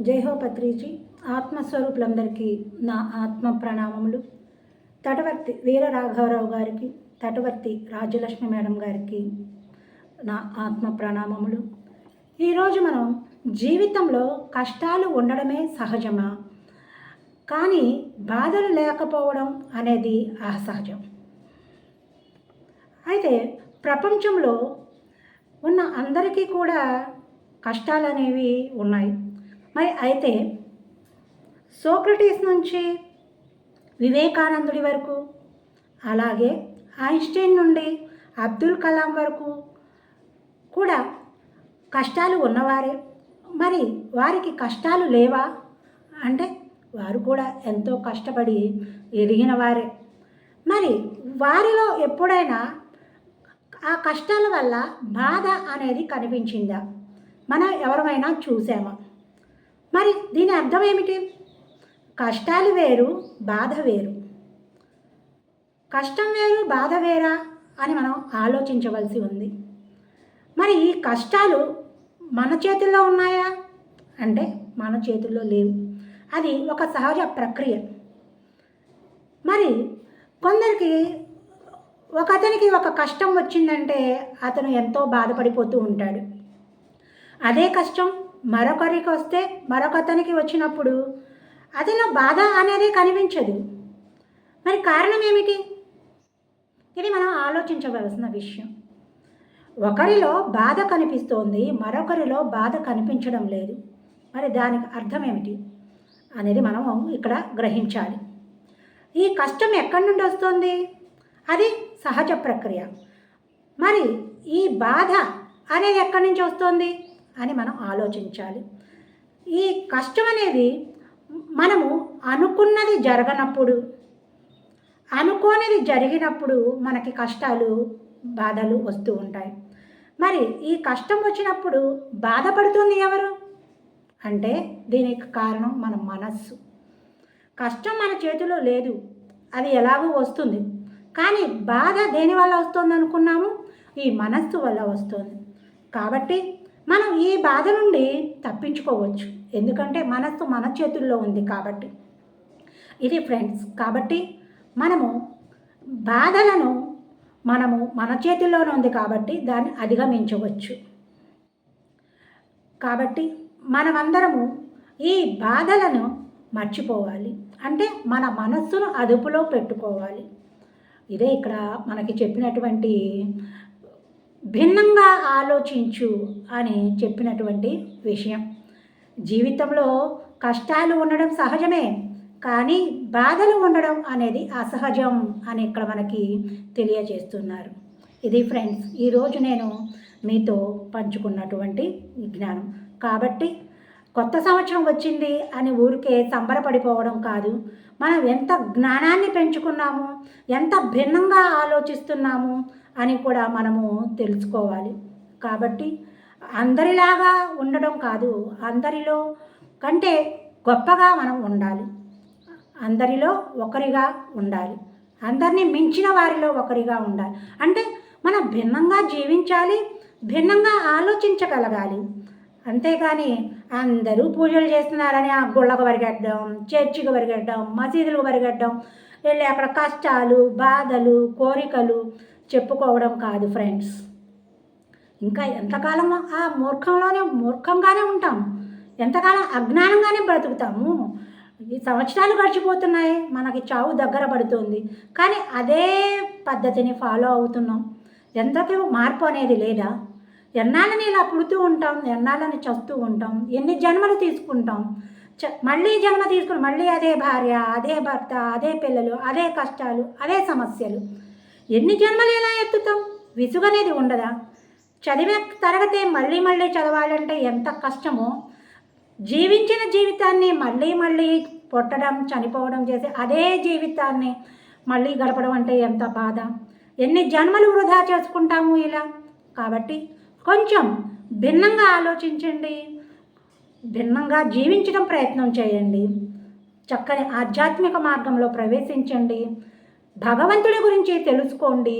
జై పత్రిజీ ఆత్మస్వరూపులందరికీ నా ఆత్మ ప్రణామములు. తటవర్తి వీర రాఘవరావు గారికి తటవర్తి రాజ్యలక్ష్మి మేడం గారికి నా ఆత్మ ప్రణామములు. ఈరోజు మనం జీవితంలో కష్టాలు ఉండడమే సహజమా? కానీ బాధలు లేకపోవడం అనేది అసహజం. అయితే ప్రపంచంలో ఉన్న అందరికీ కూడా కష్టాలు అనేవి ఉన్నాయి. మరి అయితే సోక్రటీస్ నుంచి వివేకానందుడి వరకు అలాగే ఐన్స్టైన్ నుండి అబ్దుల్ కలాం వరకు కూడా కష్టాలు ఉన్నవారే. మరి వారికి కష్టాలు లేవా? అంటే వారు కూడా ఎంతో కష్టపడి ఎదిగిన వారే. మరి వారిలో ఎప్పుడైనా ఆ కష్టాల వల్ల బాధ అనేది కనిపించిందా? మనం ఎవరమైనా చూసామా? మరి దీని అర్థం ఏమిటి? కష్టాలు వేరు బాధ వేరు. కష్టం వేరు బాధ వేరా అని మనం ఆలోచించవలసి ఉంది. మరి ఈ కష్టాలు మన చేతుల్లో ఉన్నాయా? అంటే మన చేతుల్లో లేవు. అది ఒక సహజ ప్రక్రియ. మరి కొందరికి ఒక అతనికి ఒక కష్టం వచ్చిందంటే అతను ఎంతో బాధపడిపోతూ ఉంటాడు. అదే కష్టం మరొకరికి వస్తే మరొకతనికి వచ్చినప్పుడు అతనిలో బాధ అనేది కనిపించదు. మరి కారణం ఏమిటి? ఇది మనం ఆలోచించవలసిన విషయం. ఒకరిలో బాధ కనిపిస్తోంది మరొకరిలో బాధ కనిపించడం లేదు. మరి దానికి అర్థం ఏమిటి అనేది మనం ఇక్కడ గ్రహించాలి. ఈ కష్టం ఎక్కడి నుండి వస్తుంది? అది సహజ ప్రక్రియ. మరి ఈ బాధ అనేది ఎక్కడి నుంచి వస్తుంది? అని మనం ఆలోచించాలి. ఈ కష్టం అనేది మనము అనుకున్నది జరగనప్పుడు అనుకోనిది జరిగినప్పుడు మనకి కష్టాలు బాధలు వస్తూ ఉంటాయి. మరి ఈ కష్టం వచ్చినప్పుడు బాధపడుతుంది ఎవరు? అంటే దీనికి కారణం మన మనస్సు. కష్టం మన చేతిలో లేదు అది ఎలాగో వస్తుంది. కానీ బాధ దేనివల్ల వస్తుంది అనుకున్నాము ఈ మనస్సు వల్ల వస్తుంది. కాబట్టి మనం ఈ బాధ నుండి తప్పించుకోవచ్చు. ఎందుకంటే మనస్సు మన చేతుల్లో ఉంది కాబట్టి. ఇది ఫ్రెండ్స్ కాబట్టి మనము బాధలను మనము మన చేతుల్లోనే ఉంది కాబట్టి దాన్ని అధిగమించవచ్చు. కాబట్టి మనమందరము ఈ బాధలను మర్చిపోవాలి. అంటే మన మనస్సును అదుపులో పెట్టుకోవాలి. ఇదే ఇక్కడ మనకి చెప్పినటువంటి భిన్నంగా ఆలోచించు అని చెప్పినటువంటి విషయం. జీవితంలో కష్టాలు ఉండడం సహజమే కానీ బాధలు ఉండడం అనేది అసహజం అని ఇక్కడ మనకి తెలియజేస్తున్నారు. ఇది ఫ్రెండ్స్ ఈరోజు నేను మీతో పంచుకున్నటువంటి జ్ఞానం. కాబట్టి కొత్త సంవత్సరం వచ్చింది అని ఊరికే సంబరపడిపోవడం కాదు. మనం ఎంత జ్ఞానాన్ని పెంచుకున్నాము ఎంత భిన్నంగా ఆలోచిస్తున్నాము అని కూడా మనము తెలుసుకోవాలి. కాబట్టి అందరిలాగా ఉండడం కాదు అందరిలో కంటే గొప్పగా మనం ఉండాలి. అందరిలో ఒకరిగా ఉండాలి. అందరినీ మించిన వారిలో ఒకరిగా ఉండాలి. అంటే మనం భిన్నంగా జీవించాలి భిన్నంగా ఆలోచించగలగాలి. అంతేకాని అందరూ పూజలు చేస్తున్నారని ఆ గుళ్ళకు పరిగెట్టడం చర్చికి పరిగెట్టడం మసీదులకు పరిగెట్టడం వెళ్ళి అక్కడ కష్టాలు బాధలు కోరికలు చెప్పుకోవడం కాదు ఫ్రెండ్స్ ఇంకా ఎంతకాలం ఆ మూర్ఖంలోనే మూర్ఖంగానే ఉంటాం. ఎంతకాలం అజ్ఞానంగానే బ్రతుకుతాము? ఈ సంవత్సరాలు గడిచిపోతున్నాయి మనకి చావు దగ్గర పడుతుంది. కానీ అదే పద్ధతిని ఫాలో అవుతున్నాం. ఎంతకు మార్పు అనేది లేదా? ఎన్నాళ్ళని ఇలా పుడుతూ ఉంటాం ఎన్నాళ్ళని చస్తూ ఉంటాం ఎన్ని జన్మలు తీసుకుంటాం? చ మళ్ళీ జన్మ తీసుకుని మళ్ళీ అదే భార్య అదే భర్త అదే పిల్లలు అదే కష్టాలు అదే సమస్యలు. ఎన్ని జన్మలు ఎలా ఎత్తుతాం? విసుగనేది ఉండదా? చదివే తరగతి మళ్ళీ మళ్ళీ చదవాలంటే ఎంత కష్టమో? జీవించిన జీవితాన్ని మళ్ళీ మళ్ళీ పుట్టడం చనిపోవడం చేసి అదే జీవితాన్ని మళ్ళీ గడపడం అంటే ఎంత బాధ? ఎన్ని జన్మలు వృధా చేసుకుంటాము ఇలా? కాబట్టి కొంచెం భిన్నంగా ఆలోచించండి. భిన్నంగా జీవించడం ప్రయత్నం చేయండి. చక్కని ఆధ్యాత్మిక మార్గంలో ప్రవేశించండి. భగవంతుడి గురించి తెలుసుకోండి.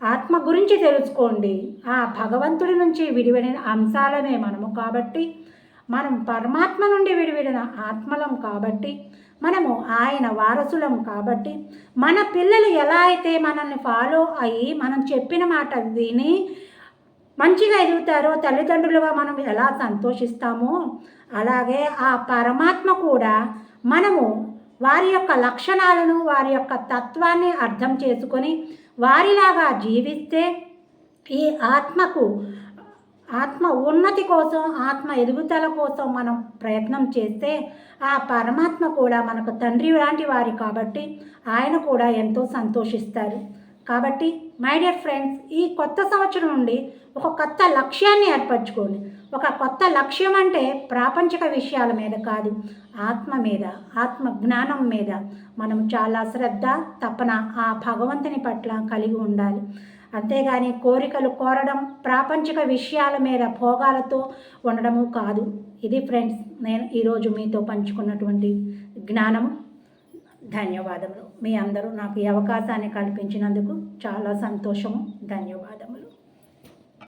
ఆత్మ గురించి తెలుసుకోండి. ఆ భగవంతుడి నుంచి విడివడిన అంశాలనే మనము కాబట్టి మనం పరమాత్మ నుండి విడివిడిన ఆత్మలం కాబట్టి మనము ఆయన వారసులం కాబట్టి మన పిల్లలు ఎలా అయితే మనల్ని ఫాలో అయ్యి మనం చెప్పిన మాట విని మంచిగా ఎదుగుతారో తల్లిదండ్రులుగా మనం ఎలా సంతోషిస్తామో అలాగే ఆ పరమాత్మ కూడా మనము వారి యొక్క లక్షణాలను వారి యొక్క తత్వాన్ని అర్థం చేసుకొని వారిలాగా జీవిస్తే ఈ ఆత్మకు ఆత్మ ఉన్నతి కోసం ఆత్మ ఎదుగుదల కోసం మనం ప్రయత్నం చేస్తే ఆ పరమాత్మ కూడా మనకు తండ్రి లాంటి వారి కాబట్టి ఆయన కూడా ఎంతో సంతోషిస్తారు. కాబట్టి మై డియర్ ఫ్రెండ్స్ ఈ కొత్త సంవత్సరం నుండి ఒక కొత్త లక్ష్యాన్ని ఏర్పరచుకోండి. ఒక కొత్త లక్ష్యం అంటే ప్రాపంచిక విషయాల మీద కాదు ఆత్మ మీద ఆత్మ జ్ఞానం మీద. మనం చాలా శ్రద్ధ తపన ఆ భగవంతుని పట్ల కలిగి ఉండాలి. అంతేగాని కోరికలు కోరడం ప్రాపంచిక విషయాల మీద భోగాలతో ఉండడము కాదు. ఇది ఫ్రెండ్స్ నేను ఈరోజు మీతో పంచుకున్నటువంటి జ్ఞానము. ధన్యవాదములు. మీ అందరూ నాకు ఈ అవకాశాన్ని కల్పించినందుకు చాలా సంతోషము. ధన్యవాదాలు